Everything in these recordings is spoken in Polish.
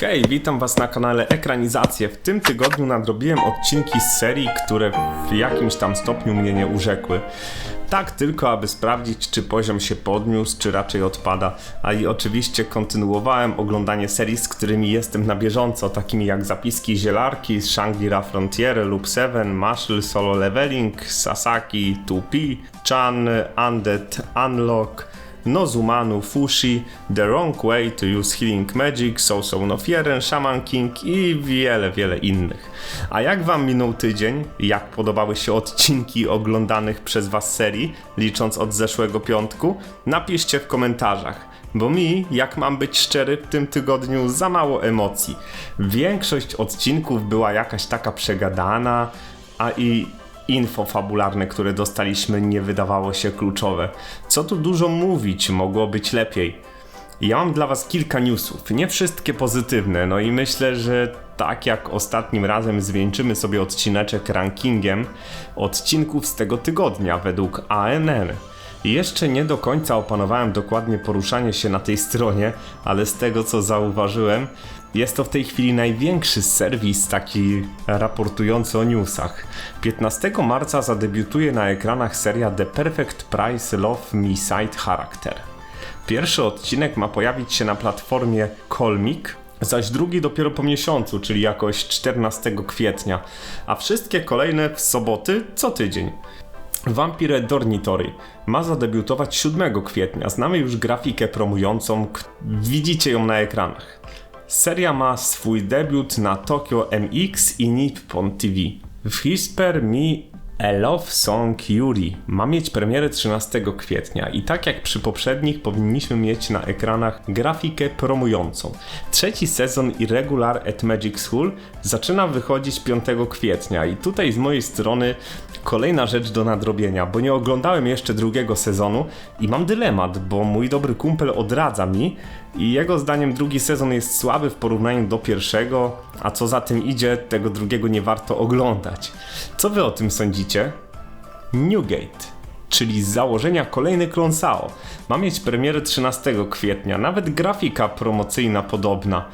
Hej, witam Was na kanale Ekranizacje. W tym tygodniu nadrobiłem odcinki z serii, które w jakimś tam stopniu mnie nie urzekły. Tak tylko, aby sprawdzić, czy poziom się podniósł, czy raczej odpada. A i oczywiście kontynuowałem oglądanie serii, z którymi jestem na bieżąco, takimi jak Zapiski Zielarki, Shangri-La Frontier, Loop 7, Marshall Solo Leveling, Sasaki, 2P, Chan, Undead, Unlock, Nozumanu, Fushi, The Wrong Way to Use Healing Magic, So No Fieren, Shaman King i wiele, wiele innych. A jak wam minął tydzień? Jak podobały się odcinki oglądanych przez was serii, licząc od zeszłego piątku? Napiszcie w komentarzach. Bo mi, jak mam być szczery, w tym tygodniu za mało emocji. Większość odcinków była jakaś taka przegadana, a i info fabularne, które dostaliśmy, nie wydawało się kluczowe. Co tu dużo mówić, mogło być lepiej. Ja mam dla Was kilka newsów, nie wszystkie pozytywne, no i myślę, że tak jak ostatnim razem zwieńczymy sobie odcineczek rankingiem odcinków z tego tygodnia według ANN. Jeszcze nie do końca opanowałem dokładnie poruszanie się na tej stronie, ale z tego co zauważyłem, jest to w tej chwili największy serwis taki raportujący o newsach. 15 marca zadebiutuje na ekranach seria The Perfect Price Love Me Side Character. Pierwszy odcinek ma pojawić się na platformie Colmic, zaś drugi dopiero po miesiącu, czyli jakoś 14 kwietnia, a wszystkie kolejne w soboty co tydzień. Vampire Dormitory ma zadebiutować 7 kwietnia. Znamy już grafikę promującą, widzicie ją na ekranach. Seria ma swój debiut na Tokyo MX i Nippon TV. Whisper Me a Love Song Yuri ma mieć premierę 13 kwietnia i tak jak przy poprzednich powinniśmy mieć na ekranach grafikę promującą. Trzeci sezon Irregular at Magic School zaczyna wychodzić 5 kwietnia i tutaj z mojej strony kolejna rzecz do nadrobienia, bo nie oglądałem jeszcze drugiego sezonu i mam dylemat, bo mój dobry kumpel odradza mi i jego zdaniem drugi sezon jest słaby w porównaniu do pierwszego, a co za tym idzie, tego drugiego nie warto oglądać. Co wy o tym sądzicie? Newgate czyli z założenia kolejny Clone Sao. Ma mieć premierę 13 kwietnia, nawet grafika promocyjna podobna,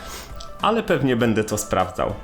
ale pewnie będę to sprawdzał.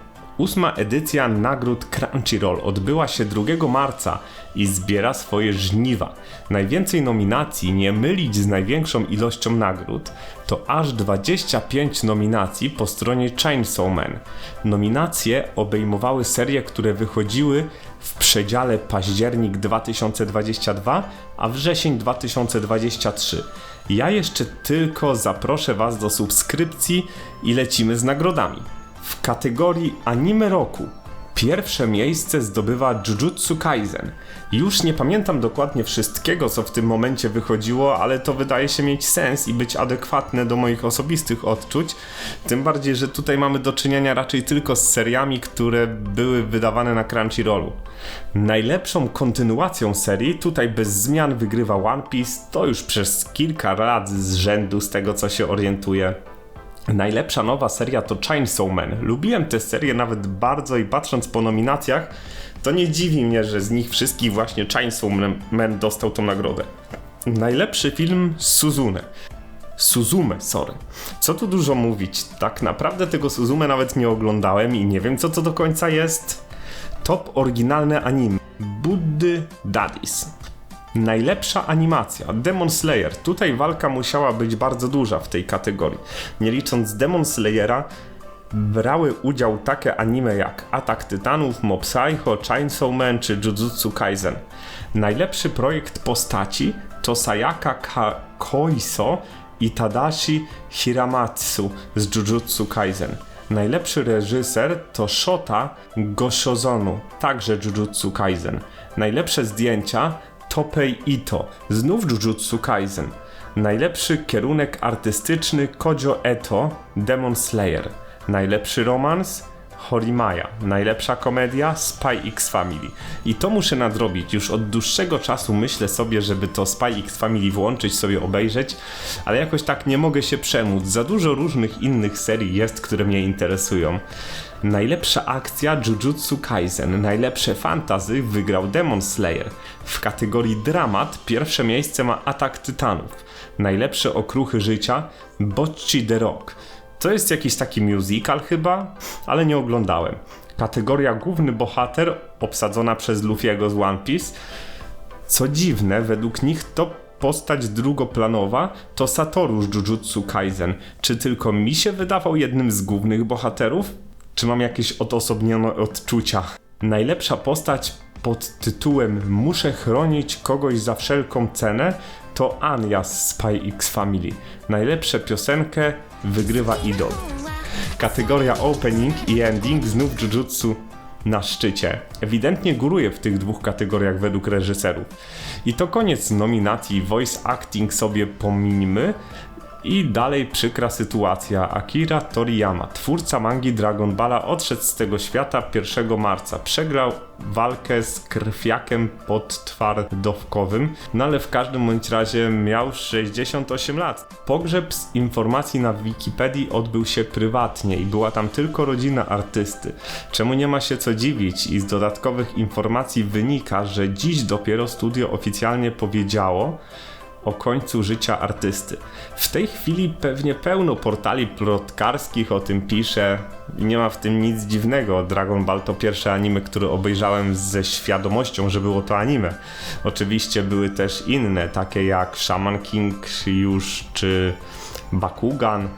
Ósma edycja nagród Crunchyroll odbyła się 2 marca i zbiera swoje żniwa. Najwięcej nominacji, nie mylić z największą ilością nagród, to aż 25 nominacji po stronie Chainsaw Man. Nominacje obejmowały serie, które wychodziły w przedziale październik 2022, a wrzesień 2023. Ja jeszcze tylko zaproszę Was do subskrypcji i lecimy z nagrodami. W kategorii anime roku pierwsze miejsce zdobywa Jujutsu Kaisen. Już nie pamiętam dokładnie wszystkiego, co w tym momencie wychodziło, ale to wydaje się mieć sens i być adekwatne do moich osobistych odczuć. Tym bardziej, że tutaj mamy do czynienia raczej tylko z seriami, które były wydawane na Crunchyrollu. Najlepszą kontynuacją serii, tutaj bez zmian wygrywa One Piece, to już przez kilka lat z rzędu, z tego co się orientuję. Najlepsza nowa seria to Chainsaw Man. Lubiłem tę serię nawet bardzo i patrząc po nominacjach, to nie dziwi mnie, że z nich wszystkich właśnie Chainsaw Man dostał tą nagrodę. Najlepszy film Suzune. Suzume, sorry. Co tu dużo mówić, tak naprawdę tego Suzume nawet nie oglądałem i nie wiem co to do końca jest. Top oryginalne anime. Buddy Daddies. Najlepsza animacja Demon Slayer. Tutaj walka musiała być bardzo duża w tej kategorii. Nie licząc Demon Slayera, brały udział takie anime jak Atak Tytanów, Mob Psycho, Chainsaw Man czy Jujutsu Kaisen. Najlepszy projekt postaci to Sayaka Ka Koiso i Tadashi Hiramatsu z Jujutsu Kaisen. Najlepszy reżyser to Shota Goshozonu, także Jujutsu Kaisen. Najlepsze zdjęcia Topei Ito, znów Jujutsu Kaisen. Najlepszy kierunek artystyczny Kojo Eto, Demon Slayer. Najlepszy romans Horimaya. Najlepsza komedia Spy X Family. I to muszę nadrobić. Już od dłuższego czasu myślę sobie, żeby to Spy X Family włączyć, sobie obejrzeć, ale jakoś tak nie mogę się przemóc. Za dużo różnych innych serii jest, które mnie interesują. Najlepsza akcja Jujutsu Kaisen, najlepsze fantazy wygrał Demon Slayer. W kategorii dramat pierwsze miejsce ma Atak Tytanów. Najlepsze okruchy życia Bocci the Rock. To jest jakiś taki musical chyba, ale nie oglądałem. Kategoria główny bohater obsadzona przez Luffy'ego z One Piece. Co dziwne, według nich to postać drugoplanowa to Satoru z Jujutsu Kaisen. Czy tylko mi się wydawał jednym z głównych bohaterów? Czy mam jakieś odosobnione odczucia? Najlepsza postać pod tytułem Muszę chronić kogoś za wszelką cenę to Anya z Spy X Family. Najlepszą piosenkę wygrywa Idol. Kategoria opening i ending znów Jujutsu na szczycie. Ewidentnie góruje w tych dwóch kategoriach według reżyserów. I to koniec nominacji voice acting sobie pominimy. I dalej przykra sytuacja. Akira Toriyama, twórca mangi Dragon Balla, odszedł z tego świata 1 marca. Przegrał walkę z krwiakiem podtwardowkowym, no ale w każdym bądź razie miał 68 lat. Pogrzeb z informacji na Wikipedii odbył się prywatnie i była tam tylko rodzina artysty. Czemu nie ma się co dziwić i z dodatkowych informacji wynika, że dziś dopiero studio oficjalnie powiedziało, o końcu życia artysty. W tej chwili pewnie pełno portali plotkarskich o tym pisze i nie ma w tym nic dziwnego. Dragon Ball to pierwsze anime, które obejrzałem ze świadomością, że było to anime. Oczywiście były też inne, takie jak Shaman King już czy Bakugan,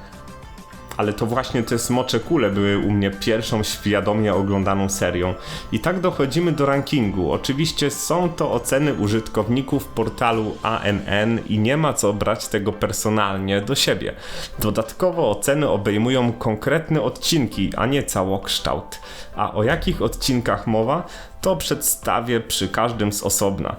ale to właśnie te Smocze Kule były u mnie pierwszą świadomie oglądaną serią. I tak dochodzimy do rankingu. Oczywiście są to oceny użytkowników portalu ANN i nie ma co brać tego personalnie do siebie. Dodatkowo oceny obejmują konkretne odcinki, a nie całokształt. A o jakich odcinkach mowa, to przedstawię przy każdym z osobna.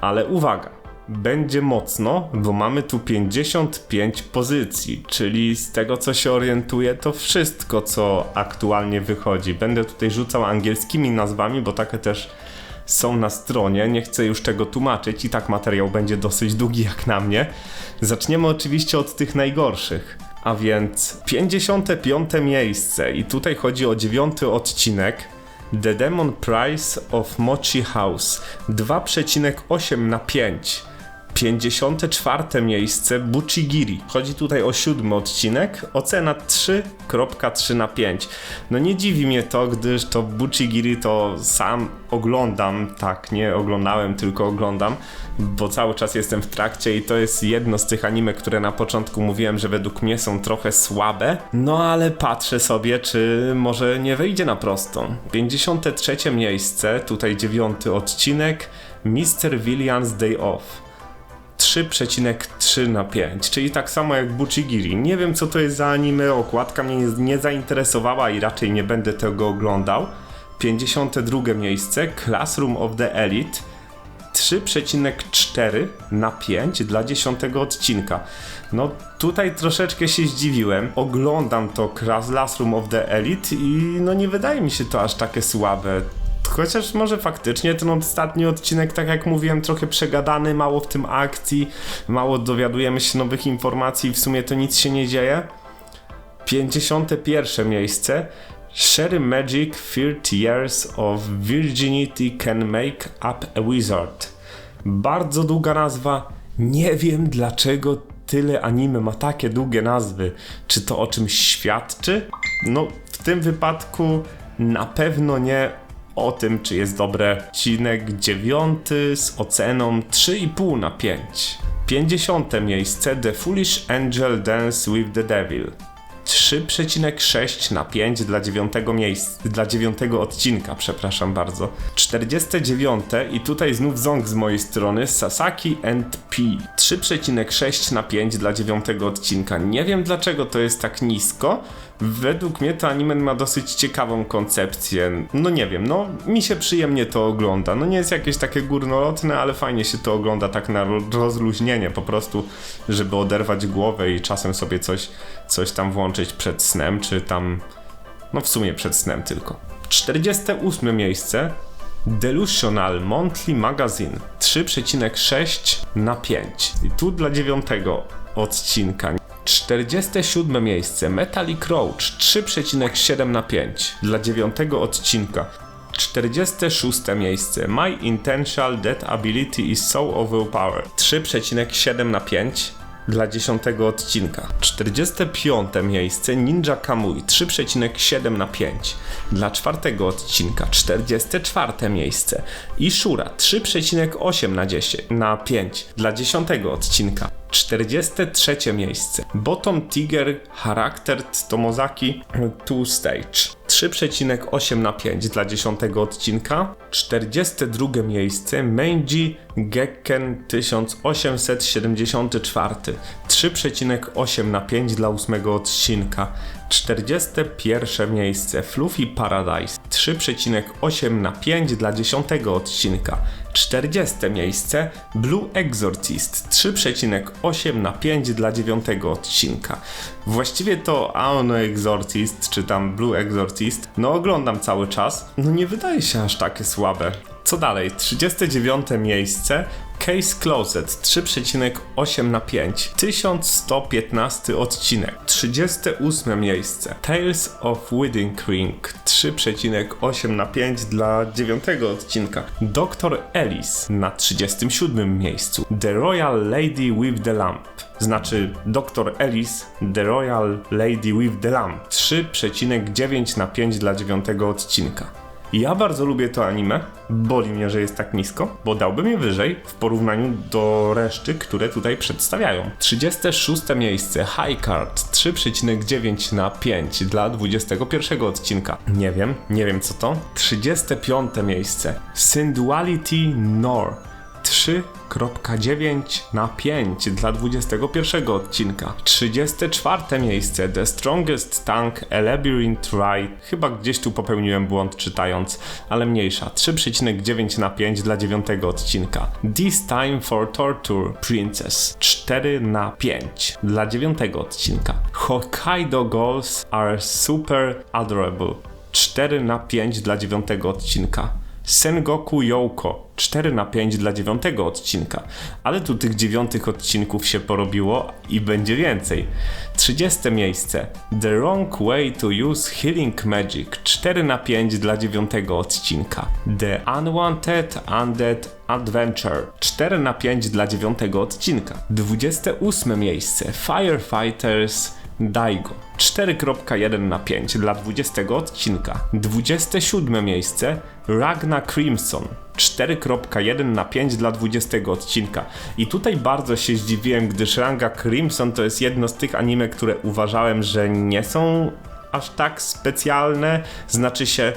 Ale uwaga! Będzie mocno, bo mamy tu 55 pozycji, czyli z tego co się orientuję, to wszystko co aktualnie wychodzi. Będę tutaj rzucał angielskimi nazwami, bo takie też są na stronie. Nie chcę już tego tłumaczyć i tak materiał będzie dosyć długi jak na mnie. Zaczniemy oczywiście od tych najgorszych. A więc 55 miejsce i tutaj chodzi o dziewiąty odcinek. The Demon Price of Mochi House 2,8 na 5 54 miejsce Buchigiri. Chodzi tutaj o siódmy odcinek. Ocena 3.3 na 5. No nie dziwi mnie to, gdyż to Buchigiri to sam oglądam. Tak, nie oglądałem, tylko oglądam, bo cały czas jestem w trakcie i to jest jedno z tych anime, które na początku mówiłem, że według mnie są trochę słabe. No ale patrzę sobie, czy może nie wejdzie na prostą. 53 miejsce, tutaj dziewiąty odcinek. Mr. Williams Day Off. 3,3 na 5, czyli tak samo jak Buchigiri. Nie wiem co to jest za anime, okładka mnie nie, zainteresowała i raczej nie będę tego oglądał. 52 miejsce Classroom of the Elite 3,4 na 5 dla 10 odcinka. No tutaj troszeczkę się zdziwiłem. Oglądam to Classroom of the Elite i no nie wydaje mi się to aż takie słabe. Chociaż może faktycznie ten ostatni odcinek, tak jak mówiłem, trochę przegadany, mało w tym akcji, mało dowiadujemy się nowych informacji, w sumie to nic się nie dzieje. 51 miejsce. Sherry Magic 30 Years of Virginity Can Make Up a Wizard. Bardzo długa nazwa. Nie wiem dlaczego tyle anime ma takie długie nazwy. Czy to o czymś świadczy? No, w tym wypadku na pewno nie o tym, czy jest dobre. Odcinek dziewiąty z oceną 3,5 na 5. 50 miejsce The Foolish Angel Dance with the Devil. 3,6 na 5 dla dziewiątego miejsca, dla dziewiątego odcinka, przepraszam bardzo. 49 i tutaj znów ząg z mojej strony Sasaki and P. 3,6 na 5 dla dziewiątego odcinka. Nie wiem dlaczego to jest tak nisko. Według mnie to anime ma dosyć ciekawą koncepcję. No nie wiem, no mi się przyjemnie to ogląda. No nie jest jakieś takie górnolotne, ale fajnie się to ogląda tak na rozluźnienie po prostu, żeby oderwać głowę i czasem sobie coś, coś tam włączyć przed snem, czy tam, no w sumie przed snem tylko. 48 miejsce Delusional Monthly Magazine 3,6 na 5. I tu dla dziewiątego odcinka 47 miejsce Metallic Roach 3,7 na 5 dla dziewiątego odcinka. 46 miejsce My Intentional Death Ability is So Overpowered 3,7 na 5 dla 10 odcinka. 45 miejsce Ninja Kamui 3,7 na 5 dla czwartego odcinka. 44 miejsce Ishura 3,8 na 10 na 5 dla 10 odcinka. 43 miejsce Bottom Tiger Character Tomozaki Two Stage 3,8 na 5 dla 10 odcinka. 42 miejsce Meiji Gekken 1874 3,8 na 5 dla 8 odcinka. 41 miejsce Fluffy Paradise 3,8 na 5 dla 10 odcinka. 40 miejsce Blue Exorcist 3,8 na 5 dla 9 odcinka. Właściwie to Aono Exorcist czy tam Blue Exorcist, no oglądam cały czas, no nie wydaje się aż takie słabe. Co dalej? 39 miejsce Case Closet 3,8 na 5 1115 odcinek 38 miejsce Tales of Wedding Ring 3,8 na 5 dla 9 odcinka Dr. Ellis na 37 miejscu The Royal Lady with the Lamp znaczy Dr. Ellis The Royal Lady with the Lamp 3,9 na 5 dla 9 odcinka ja bardzo lubię to anime. Boli mnie, że jest tak nisko, bo dałbym je wyżej w porównaniu do reszty, które tutaj przedstawiają. 36 miejsce High Card 3,9 na 5 dla 21 odcinka. Nie wiem, nie wiem co to. 35 miejsce Synduality Nor 3,9 na 5 dla 21 odcinka. 34 miejsce The Strongest Tank A Labyrinth Ride. Chyba gdzieś tu popełniłem błąd czytając, ale mniejsza. 3,9 na 5 dla 9 odcinka. This Time for Torture Princess. 4 na 5 dla 9 odcinka. Hokkaido Goals are super adorable. 4 na 5 dla 9 odcinka. Sengoku Yoko 4 na 5 dla dziewiątego odcinka, ale tu tych dziewiątych odcinków się porobiło i będzie więcej. 30 miejsce The Wrong Way to Use Healing Magic 4 na 5 dla dziewiątego odcinka. The Unwanted Undead Adventure 4 na 5 dla dziewiątego odcinka. 28 miejsce Firefighters Daigo 4.1 na 5 dla 20 odcinka. 27 miejsce Ragna Crimson 4.1 na 5 dla 20 odcinka. I tutaj bardzo się zdziwiłem, gdyż Ranga Crimson to jest jedno z tych anime, które uważałem, że nie są aż tak specjalne. Znaczy się,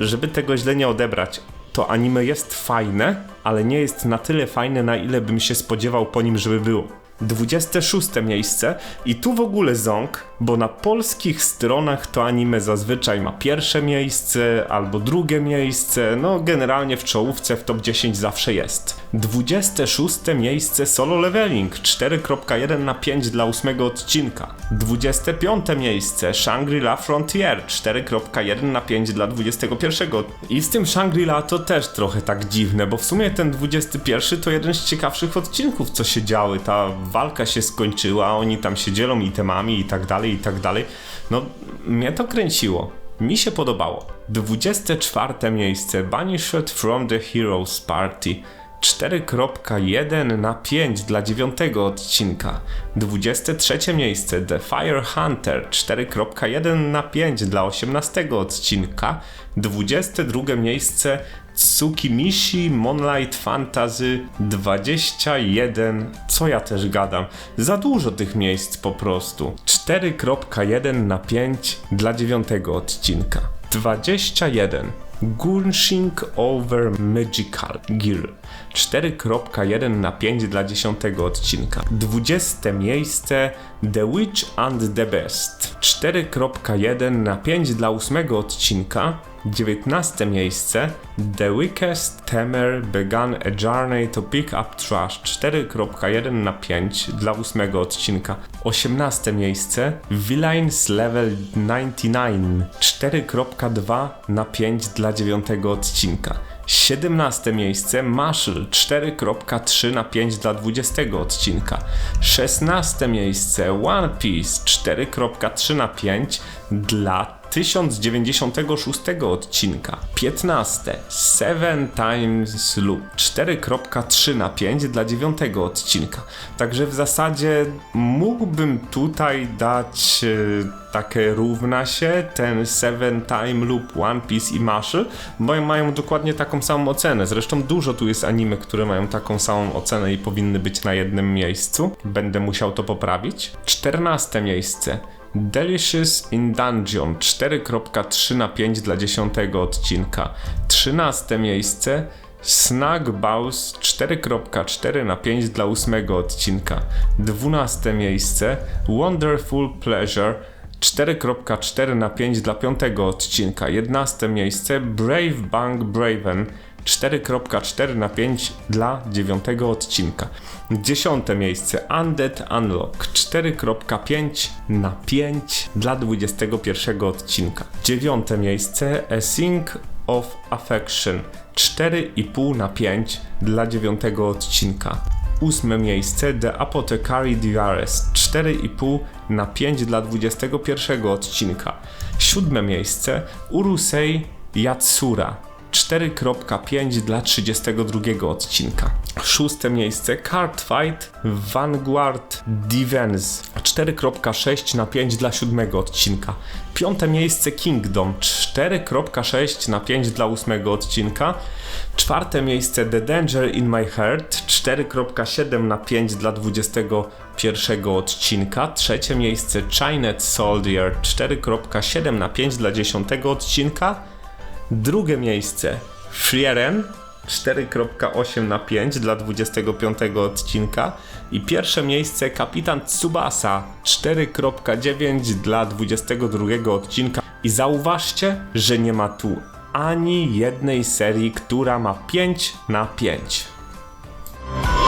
żeby tego źle nie odebrać, to anime jest fajne, ale nie jest na tyle fajne, na ile bym się spodziewał po nim, żeby było. 26 miejsce i tu w ogóle ząg, bo na polskich stronach to anime zazwyczaj ma pierwsze miejsce albo drugie miejsce, no generalnie w czołówce w top 10 zawsze jest. 26 miejsce Solo Leveling 4.1 na 5 dla 8 odcinka. 25 miejsce Shangri-La Frontier 4.1 na 5 dla 21. I z tym Shangri-La to też trochę tak dziwne, bo w sumie ten 21 to jeden z ciekawszych odcinków co się działy, ta walka się skończyła, oni tam się dzielą itemami i tak dalej, i tak dalej. No, mnie to kręciło. Mi się podobało. 24 miejsce Banished from the Heroes Party 4.1 na 5 dla 9 odcinka. 23 miejsce The Fire Hunter 4.1 na 5 dla 18 odcinka. 22 miejsce Tsukimishi Moonlight Fantasy 21. Co ja też gadam? Za dużo tych miejsc po prostu. 4.1 na 5 dla 9 odcinka. 21. Gunshing Over Magical Gear 4.1 na 5 dla 10 odcinka. 20 miejsce The Witch and the Best 4.1 na 5 dla 8 odcinka. 19 miejsce The Weakest Temer Began a Journey to Pick Up Trash 4.1 na 5 dla 8 odcinka. 18 miejsce Villains Level 99 4.2 na 5 dla 9 odcinka. 17 miejsce Marshall 4.3 na 5 dla 20 odcinka. 16 miejsce One Piece 4.3 na 5 dla 1096 odcinka. 15. Seven Times Loop 4.3 na 5 dla 9 odcinka. Także w zasadzie mógłbym tutaj dać e, takie równa się ten Seven Time Loop One Piece i Marshall, bo mają dokładnie taką samą ocenę. Zresztą dużo tu jest anime, które mają taką samą ocenę i powinny być na jednym miejscu. Będę musiał to poprawić. 14 miejsce. Delicious in Dungeon 4.3 na 5 dla 10 odcinka. 13 miejsce. Snug Bows 4.4 na 5 dla 8 odcinka. 12 miejsce. Wonderful Pleasure 4.4 na 5 dla 5 odcinka. 11 miejsce. Brave Bang Braven 4.4 na 5 dla 9 odcinka. 10 miejsce Undead Unlock 4.5 na 5 dla 21 odcinka. 9 miejsce A Sing of Affection 4,5 na 5 dla 9 odcinka. 8 miejsce The Apothecary Diaries 4,5 na 5 dla 21 odcinka. 7 miejsce Urusei Yatsura 4.5 dla 32 odcinka. Szóste miejsce Card Fight Vanguard Defense 4.6 na 5 dla 7 odcinka. Piąte miejsce Kingdom 4.6 na 5 dla 8 odcinka. Czwarte miejsce The Danger in My Heart 4.7 na 5 dla 21 odcinka. Trzecie miejsce Chinet Soldier 4.7 na 5 dla 10 odcinka. Drugie miejsce Frieren 4.8 na 5 dla 25 odcinka i pierwsze miejsce Kapitan Tsubasa 4.9 dla 22 odcinka. I zauważcie, że nie ma tu ani jednej serii, która ma 5 na 5.